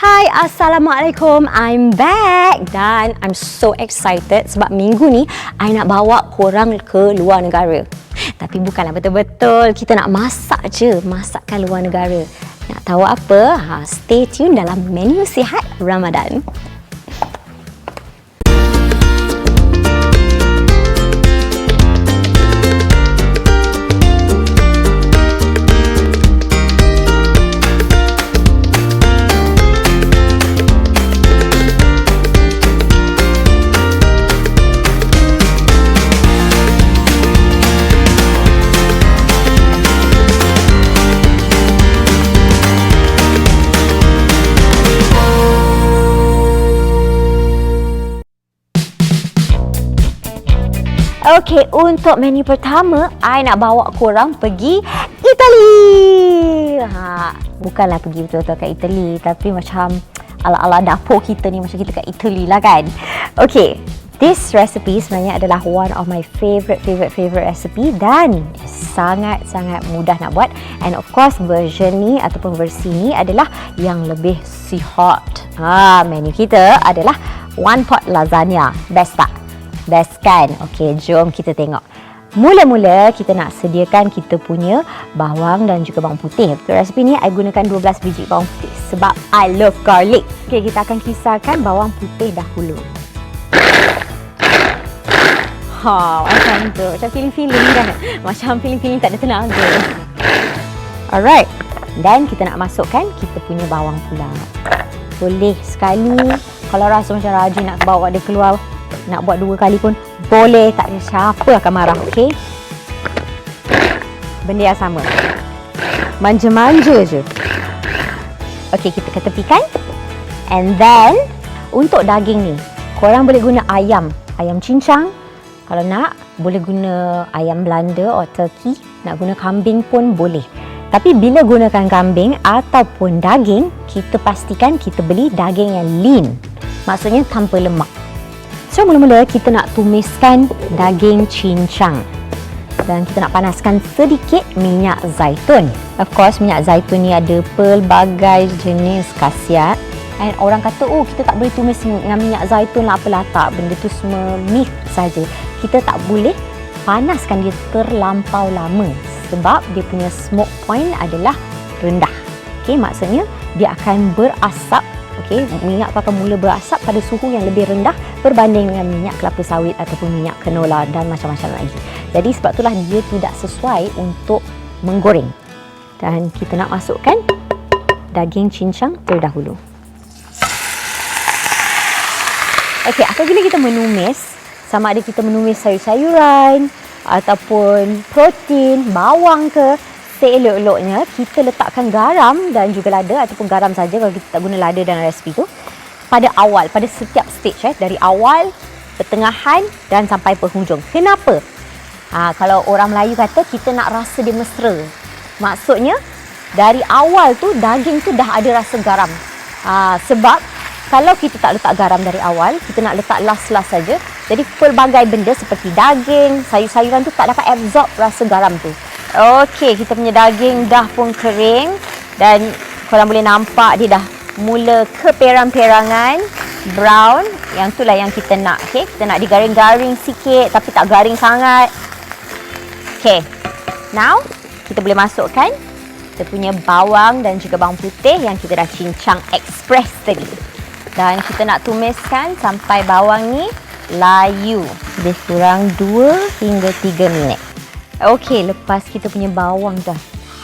Hai, Assalamualaikum. I'm back dan I'm so excited sebab minggu ni I nak bawa korang ke luar negara. Tapi bukanlah betul-betul kita nak masak je, masakan luar negara. Nak tahu apa? Ha, stay tune dalam menu sihat Ramadan. Okey, untuk menu pertama, I nak bawa korang pergi Itali. Ha, bukanlah pergi betul-betul kat Itali, tapi macam ala-ala dapur kita ni macam kita kat Itali lah kan. Okey, this recipe sebenarnya adalah one of my favorite favorite favorite recipe dan sangat-sangat mudah nak buat and of course version ni ataupun versi ni adalah yang lebih sihat. Ha, menu kita adalah one pot lasagna. Best tak? Best kan? Okey, jom kita tengok. Mula-mula kita nak sediakan kita punya bawang dan juga bawang putih. Untuk resipi ni, I gunakan 12 biji bawang putih sebab I love garlic. Okey, kita akan kisarkan bawang putih dahulu. Ha, macam tu. Macam feeling-feeling kan? Macam feeling-feeling tak ada tenaga. Alright. Dan kita nak masukkan kita punya bawang pula. Boleh sekali. Kalau rasa macam rajin nak bawa dia keluar nak buat dua kali pun boleh. Tak ada siapa akan marah okey? Benda yang sama. Manja-manja je. Okey kita ketepikan and then untuk daging ni korang boleh guna ayam. Ayam cincang. Kalau nak boleh guna ayam Belanda atau turkey. Nak guna kambing pun boleh. Tapi bila gunakan kambing ataupun daging kita pastikan kita beli daging yang lean. Maksudnya tanpa lemak So mula-mula kita nak tumiskan daging cincang dan kita nak panaskan sedikit minyak zaitun. Of course minyak zaitun ni ada pelbagai jenis khasiat and orang kata oh kita tak boleh tumis dengan minyak zaitun lah apalah tak benda tu semua myth saja. Kita tak boleh panaskan dia terlampau lama sebab dia punya smoke point adalah rendah. Okay, maksudnya dia akan berasap okey minyak tu akan mula berasap pada suhu yang lebih rendah berbanding dengan minyak kelapa sawit ataupun minyak canola dan macam-macam lagi. Jadi sebab itulah dia tidak sesuai untuk menggoreng. Dan kita nak masukkan daging cincang terdahulu. Okey apabila kita menumis sama ada kita menumis sayur-sayuran ataupun protein bawang ke seelok-eloknya kita letakkan garam dan juga lada ataupun garam saja kalau kita tak guna lada dalam resipi tu pada awal pada setiap stage eh dari awal pertengahan dan sampai penghujung. Kenapa? Ha, kalau orang Melayu kata kita nak rasa dia mesra. Maksudnya dari awal tu daging tu dah ada rasa garam. Ha, sebab kalau kita tak letak garam dari awal kita nak letak last-last saja jadi pelbagai benda seperti daging sayur-sayuran tu tak dapat absorb rasa garam tu Okey, kita punya daging dah pun kering dan korang boleh nampak dia dah mula keperang-perangan brown. Yang itulah yang kita nak. Okey, kita nak digaring-garing sikit tapi tak garing sangat. Okey. Now, kita boleh masukkan kita punya bawang dan juga bawang putih yang kita dah cincang express tadi. Dan kita nak tumiskan sampai bawang ni layu. Lebih kurang 2 hingga 3 minit. Okey, lepas kita punya bawang dah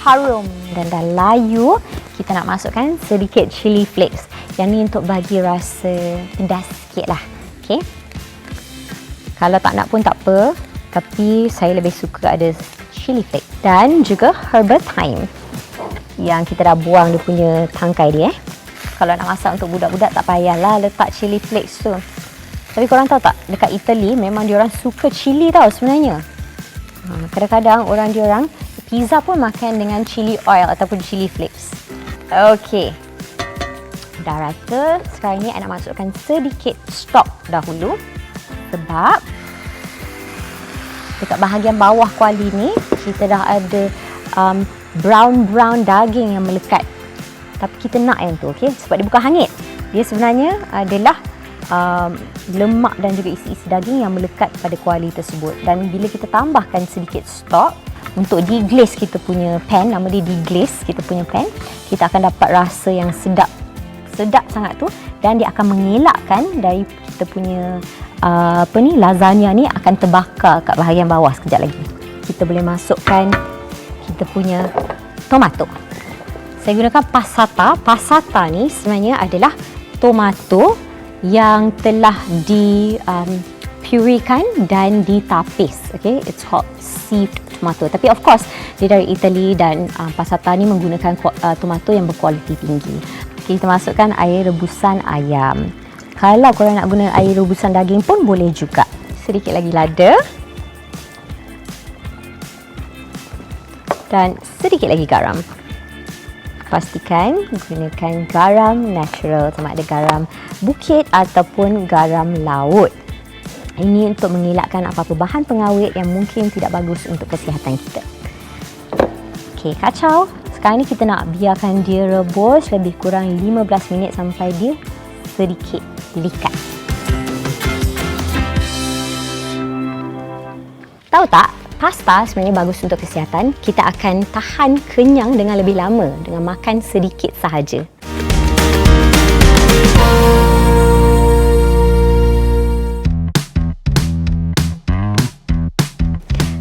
harum dan dah layu, kita nak masukkan sedikit chili flakes. Yang ni untuk bagi rasa pedas sikit lah. Okey. Kalau tak nak pun tak apa. Tapi saya lebih suka ada chili flakes. Dan juga herbal thyme. Yang kita dah buang dia punya tangkai dia. Eh. Kalau nak masak untuk budak-budak tak payahlah letak chili flakes tu. Tapi korang tahu tak, dekat Italy memang diorang suka chili tau sebenarnya. Ha, kadang-kadang orang dia orang pizza pun makan dengan chili oil ataupun chili flakes. Okey. Dah rata. Sekarang ni saya nak masukkan sedikit stock dahulu. Sebab dekat bahagian bawah kuali ni kita dah ada um, brown-brown daging yang melekat. tapi kita nak yang tu okey sebab dia bukan hangit dia sebenarnya adalah um, lemak dan juga isi-isi daging yang melekat pada kuali tersebut. Dan bila kita tambahkan sedikit stok untuk deglaze kita punya pan nama dia deglaze kita punya pan kita akan dapat rasa yang sedap sedap sangat tu. Dan dia akan mengelakkan dari kita punya uh, apa ni lasagna ni akan terbakar kat bahagian bawah sekejap lagi. Kita boleh masukkan kita punya tomato. Saya gunakan passata. Passata ni sebenarnya adalah tomato yang telah di um, purekan dan ditapis. Okay, it's called sieved tomato. Tapi of course dia dari Italy dan um, passata ni menggunakan uh, tomato yang berkualiti tinggi. Okay, kita masukkan air rebusan ayam. Kalau korang nak guna air rebusan daging pun boleh juga. Sedikit lagi lada. Dan sedikit lagi garam pastikan gunakan garam natural sama ada garam bukit ataupun garam laut. Ini untuk mengelakkan apa-apa bahan pengawet yang mungkin tidak bagus untuk kesihatan kita. Okey, kacau. Sekarang ni kita nak biarkan dia rebus lebih kurang 15 minit sampai dia sedikit likat. Tahu tak pasta sebenarnya bagus untuk kesihatan. Kita akan tahan kenyang dengan lebih lama dengan makan sedikit sahaja.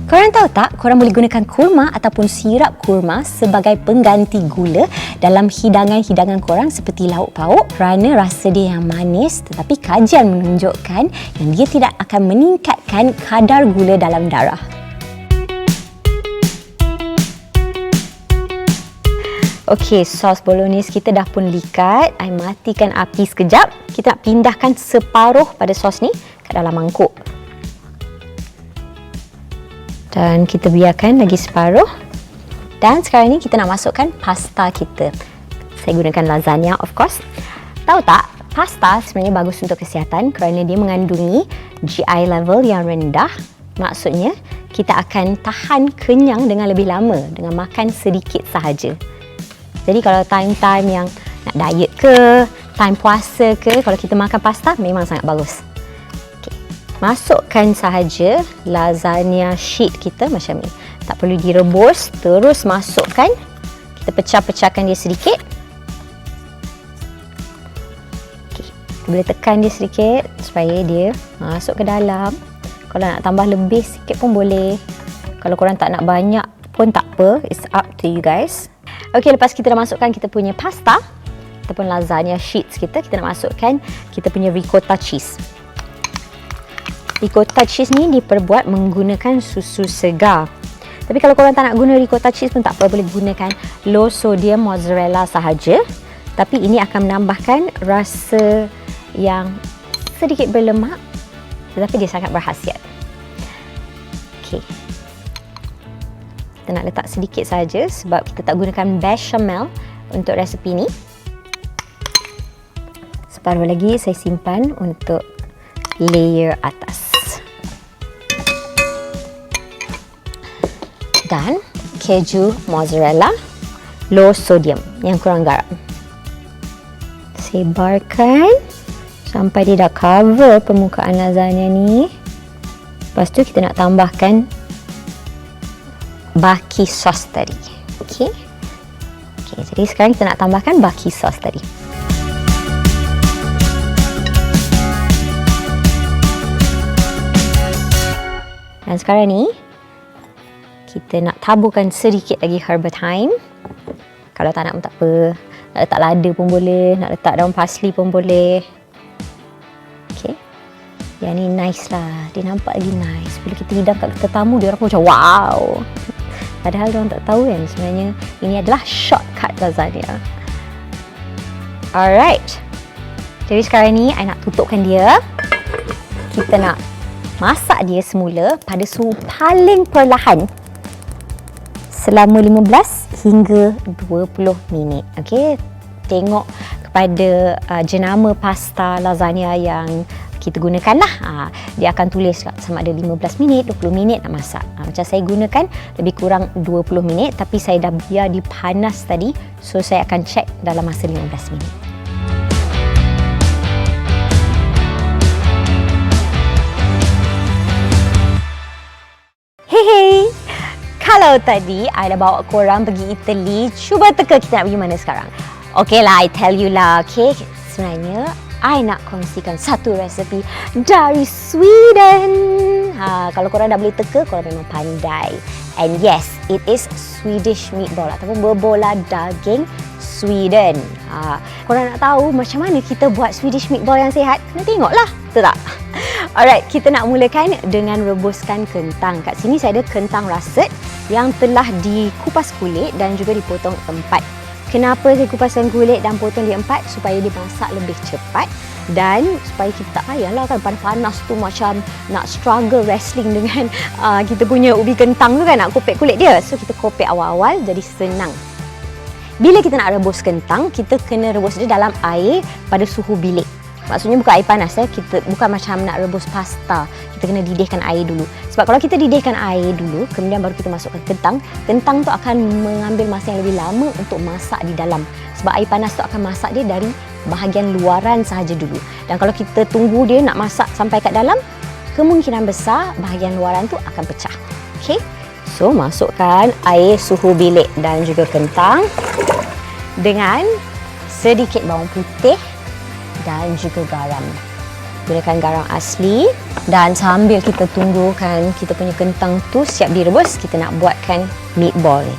Korang tahu tak, korang boleh gunakan kurma ataupun sirap kurma sebagai pengganti gula dalam hidangan-hidangan korang seperti lauk pauk kerana rasa dia yang manis tetapi kajian menunjukkan yang dia tidak akan meningkatkan kadar gula dalam darah. Okey, sos bolognese kita dah pun likat. I matikan api sekejap. Kita nak pindahkan separuh pada sos ni ke dalam mangkuk. Dan kita biarkan lagi separuh. Dan sekarang ni kita nak masukkan pasta kita. Saya gunakan lasagna of course. Tahu tak, pasta sebenarnya bagus untuk kesihatan kerana dia mengandungi GI level yang rendah. Maksudnya, kita akan tahan kenyang dengan lebih lama dengan makan sedikit sahaja. Jadi kalau time-time yang nak diet ke, time puasa ke, kalau kita makan pasta memang sangat bagus. Okay. Masukkan sahaja lasagna sheet kita macam ni. Tak perlu direbus, terus masukkan. Kita pecah-pecahkan dia sedikit. Okay. Boleh tekan dia sedikit supaya dia masuk ke dalam. Kalau nak tambah lebih sikit pun boleh. Kalau korang tak nak banyak pun tak apa. It's up to you guys. Okey, lepas kita dah masukkan kita punya pasta ataupun lasagna sheets kita, kita nak masukkan kita punya ricotta cheese. Ricotta cheese ni diperbuat menggunakan susu segar. Tapi kalau korang tak nak guna ricotta cheese pun tak apa, boleh gunakan low sodium mozzarella sahaja. Tapi ini akan menambahkan rasa yang sedikit berlemak tetapi dia sangat berhasiat. Okey kita nak letak sedikit saja sebab kita tak gunakan bechamel untuk resepi ni. Separuh lagi saya simpan untuk layer atas. Dan keju mozzarella low sodium yang kurang garam. Sebarkan sampai dia dah cover permukaan lasagna ni. Lepas tu kita nak tambahkan baki sos tadi. Okey. Okey, jadi sekarang kita nak tambahkan baki sos tadi. Dan sekarang ni kita nak taburkan sedikit lagi herbal thyme. Kalau tak nak pun tak apa. Nak letak lada pun boleh, nak letak daun parsley pun boleh. Yang ni nice lah. Dia nampak lagi nice. Bila kita hidang kat tetamu, dia orang pun macam wow. Padahal orang tak tahu kan sebenarnya ini adalah shortcut lasagna. Alright. Jadi sekarang ni I nak tutupkan dia. Kita nak masak dia semula pada suhu paling perlahan selama 15 hingga 20 minit. Okey. Tengok kepada uh, jenama pasta lasagna yang kita gunakan lah. Ha, dia akan tulis sama ada 15 minit, 20 minit nak masak. Ha, macam saya gunakan lebih kurang 20 minit tapi saya dah biar dipanas tadi. So saya akan check dalam masa 15 minit. Hey, kalau tadi I dah bawa korang pergi Italy, cuba teka kita nak pergi mana sekarang. Okay lah, I tell you lah, okay. Sebenarnya, I nak kongsikan satu resepi dari Sweden. Ha, kalau korang dah boleh teka, korang memang pandai. And yes, it is Swedish meatball ataupun berbola daging Sweden. Ha, korang nak tahu macam mana kita buat Swedish meatball yang sihat? Kena tengoklah, betul tak? Alright, kita nak mulakan dengan rebuskan kentang. Kat sini saya ada kentang rasat yang telah dikupas kulit dan juga dipotong empat. Kenapa saya kupaskan kulit dan potong dia empat? Supaya dia masak lebih cepat dan supaya kita tak payahlah kan panas-panas tu macam nak struggle wrestling dengan uh, kita punya ubi kentang tu kan nak kopek kulit dia. So kita kopek awal-awal jadi senang. Bila kita nak rebus kentang, kita kena rebus dia dalam air pada suhu bilik. Maksudnya bukan air panas ya. Kita bukan macam nak rebus pasta. Kita kena didihkan air dulu. Sebab kalau kita didihkan air dulu, kemudian baru kita masukkan kentang, kentang tu akan mengambil masa yang lebih lama untuk masak di dalam. Sebab air panas tu akan masak dia dari bahagian luaran sahaja dulu. Dan kalau kita tunggu dia nak masak sampai kat dalam, kemungkinan besar bahagian luaran tu akan pecah. Okey? So, masukkan air suhu bilik dan juga kentang dengan sedikit bawang putih dan juga garam. Gunakan garam asli dan sambil kita tunggukan kita punya kentang tu siap direbus, kita nak buatkan meatball ni.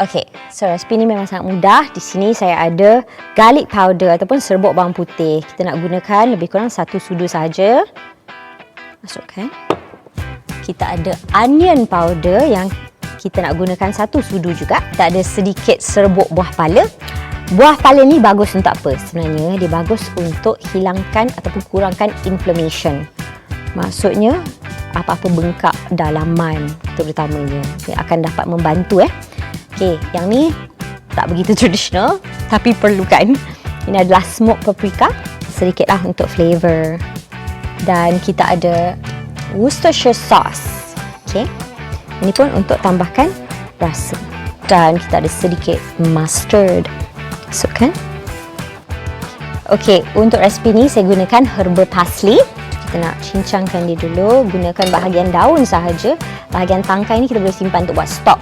Okey, so resipi ni memang sangat mudah. Di sini saya ada garlic powder ataupun serbuk bawang putih. Kita nak gunakan lebih kurang satu sudu saja. Masukkan kita ada onion powder yang kita nak gunakan satu sudu juga. Kita ada sedikit serbuk buah pala. Buah pala ni bagus untuk apa? Sebenarnya dia bagus untuk hilangkan ataupun kurangkan inflammation. Maksudnya apa-apa bengkak dalaman terutamanya. Dia akan dapat membantu eh. Okey, yang ni tak begitu traditional tapi perlukan. Ini adalah smoked paprika. Sedikitlah untuk flavor. Dan kita ada Worcestershire sauce. Okey. Ini pun untuk tambahkan rasa. Dan kita ada sedikit mustard. Masukkan. Okey, untuk resipi ni saya gunakan herba parsley. Kita nak cincangkan dia dulu. Gunakan bahagian daun sahaja. Bahagian tangkai ni kita boleh simpan untuk buat stok.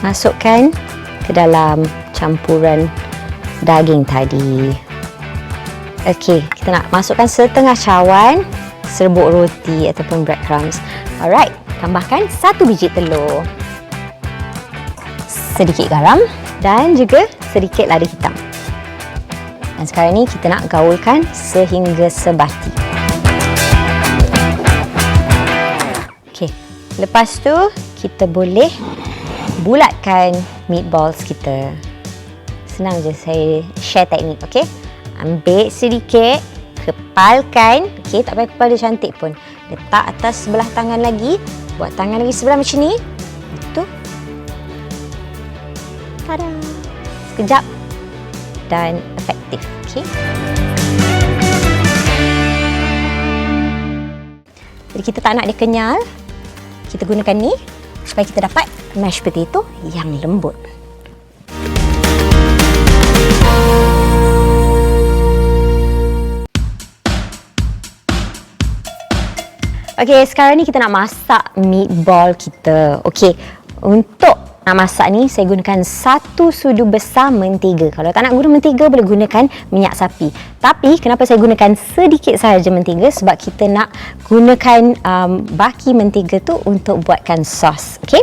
Masukkan ke dalam campuran daging tadi. Okey, kita nak masukkan setengah cawan serbuk roti ataupun breadcrumbs. Alright, tambahkan satu biji telur. Sedikit garam dan juga sedikit lada hitam. Dan sekarang ni kita nak gaulkan sehingga sebati. Okey, lepas tu kita boleh bulatkan meatballs kita. Senang je saya share teknik, okey? Ambil sedikit, kepalkan. Okey, tak payah kepal dia cantik pun. Letak atas sebelah tangan lagi. Buat tangan lagi sebelah macam ni. Tada! Sekejap. Dan efektif. Okey. Jadi kita tak nak dia kenyal. Kita gunakan ni supaya kita dapat mashed potato yang lembut. Okey, sekarang ni kita nak masak meatball kita. Okey, untuk nak masak ni saya gunakan satu sudu besar mentega. Kalau tak nak guna mentega boleh gunakan minyak sapi. Tapi kenapa saya gunakan sedikit sahaja mentega sebab kita nak gunakan um, baki mentega tu untuk buatkan sos. Okey.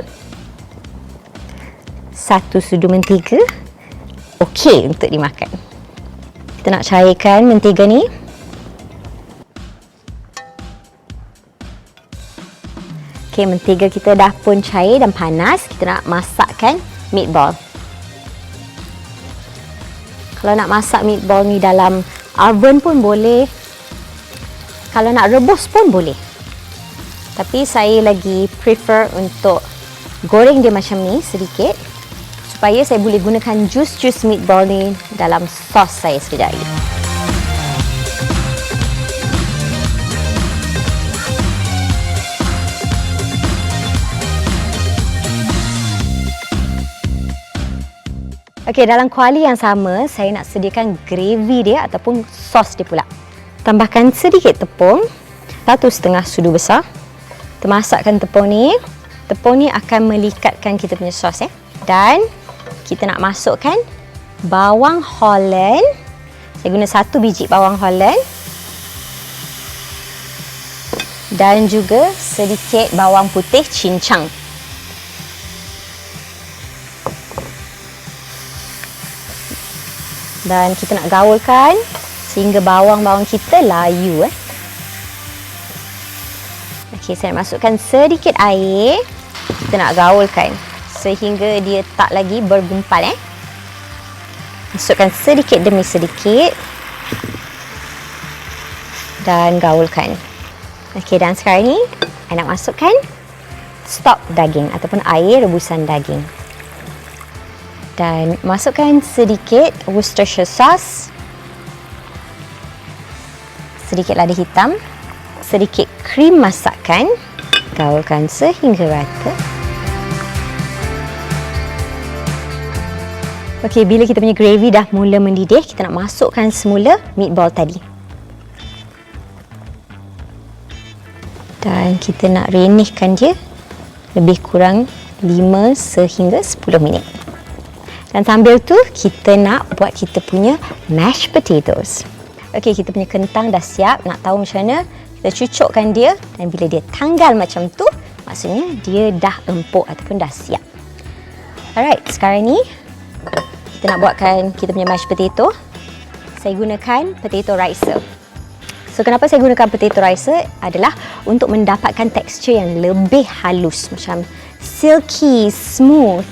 Satu sudu mentega. Okey untuk dimakan. Kita nak cairkan mentega ni. Okey, mentega kita dah pun cair dan panas. Kita nak masakkan meatball. Kalau nak masak meatball ni dalam oven pun boleh. Kalau nak rebus pun boleh. Tapi saya lagi prefer untuk goreng dia macam ni sedikit supaya saya boleh gunakan jus-jus meatball ni dalam sos saya sekejap lagi. Okey, dalam kuali yang sama, saya nak sediakan gravy dia ataupun sos dia pula. Tambahkan sedikit tepung, satu setengah sudu besar. Termasakkan tepung ni. Tepung ni akan melikatkan kita punya sos ya. Dan kita nak masukkan bawang holland. Saya guna satu biji bawang holland. Dan juga sedikit bawang putih cincang. Dan kita nak gaulkan sehingga bawang-bawang kita layu eh. Okey, saya masukkan sedikit air. Kita nak gaulkan sehingga dia tak lagi bergumpal eh. Masukkan sedikit demi sedikit. Dan gaulkan. Okey, dan sekarang ni saya nak masukkan stock daging ataupun air rebusan daging dan masukkan sedikit Worcestershire sauce sedikit lada hitam sedikit krim masakan gaulkan sehingga rata Okey, bila kita punya gravy dah mula mendidih, kita nak masukkan semula meatball tadi. Dan kita nak renihkan dia lebih kurang 5 sehingga 10 minit. Dan sambil tu kita nak buat kita punya mashed potatoes. Okey, kita punya kentang dah siap. Nak tahu macam mana? Kita cucukkan dia dan bila dia tanggal macam tu, maksudnya dia dah empuk ataupun dah siap. Alright, sekarang ni kita nak buatkan kita punya mashed potato. Saya gunakan potato ricer. So kenapa saya gunakan potato ricer adalah untuk mendapatkan tekstur yang lebih halus macam silky, smooth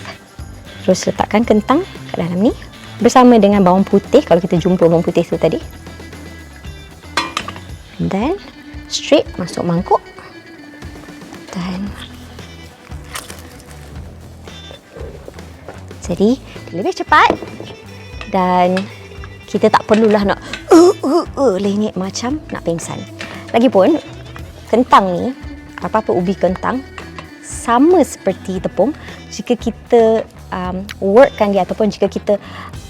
terus letakkan kentang kat dalam ni. Bersama dengan bawang putih kalau kita jumpa bawang putih tu tadi. Dan straight masuk mangkuk. Dan jadi lebih cepat. Dan kita tak perlulah nak uh, uh, uh, lengit macam nak pingsan. Lagipun kentang ni apa-apa ubi kentang sama seperti tepung. Jika kita um, workkan dia ataupun jika kita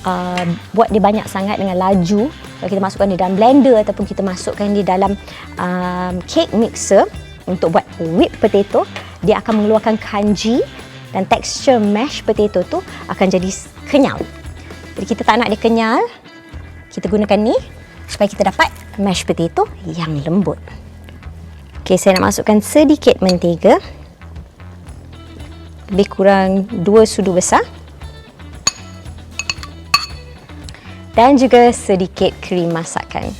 uh, buat dia banyak sangat dengan laju kalau kita masukkan dia dalam blender ataupun kita masukkan dia dalam um, cake mixer untuk buat whipped potato dia akan mengeluarkan kanji dan tekstur mashed potato tu akan jadi kenyal. Jadi kita tak nak dia kenyal kita gunakan ni supaya kita dapat mashed potato yang lembut. Okay, saya nak masukkan sedikit mentega lebih kurang dua sudu besar. Dan juga sedikit krim masakan.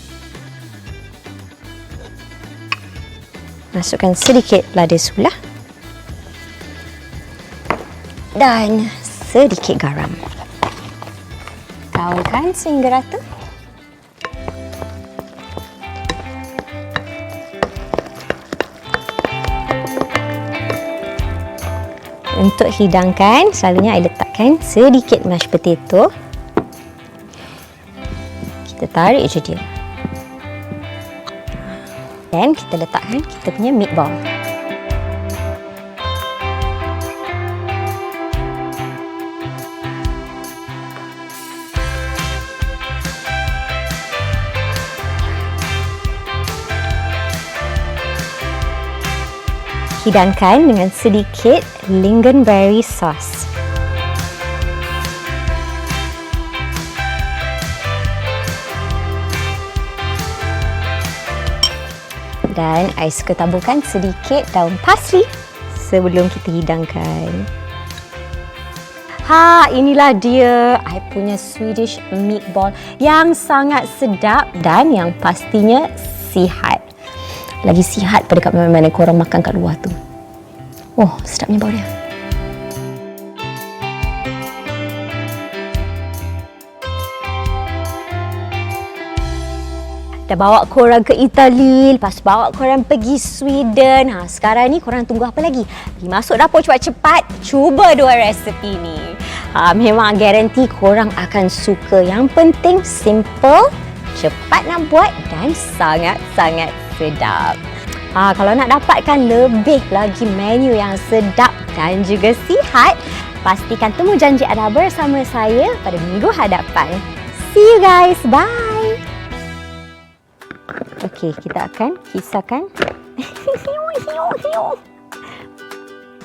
Masukkan sedikit lada sula dan sedikit garam. Gaulkan sehingga rata Untuk hidangkan, selalunya saya letakkan sedikit mashed potato. Kita tarik je dia. Dan kita letakkan kita punya meatball. Hidangkan dengan sedikit lingonberry sauce. Dan saya suka taburkan sedikit daun parsley sebelum kita hidangkan. Ha, inilah dia I punya Swedish meatball yang sangat sedap dan yang pastinya sihat lagi sihat pada kat mana-mana korang makan kat luar tu. Oh, sedapnya bau dia. Dah bawa korang ke Itali, lepas bawa korang pergi Sweden. Ha, sekarang ni korang tunggu apa lagi? Pergi masuk dapur cepat-cepat, cuba dua resepi ni. Ha, memang garanti korang akan suka. Yang penting simple, cepat nak buat dan sangat-sangat sedap. Ha, kalau nak dapatkan lebih lagi menu yang sedap dan juga sihat, pastikan temu janji anda bersama saya pada minggu hadapan. See you guys. Bye. Okey, kita akan kisarkan.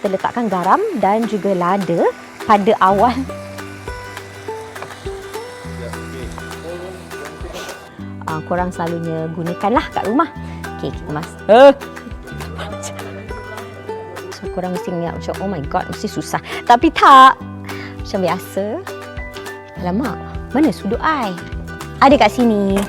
kita letakkan garam dan juga lada pada awal uh, korang selalunya gunakanlah kat rumah. Okey, kita mas. Uh. So, korang mesti ingat macam, oh my god, mesti susah. Tapi tak. Macam biasa. Alamak, mana sudut I? Ada kat sini.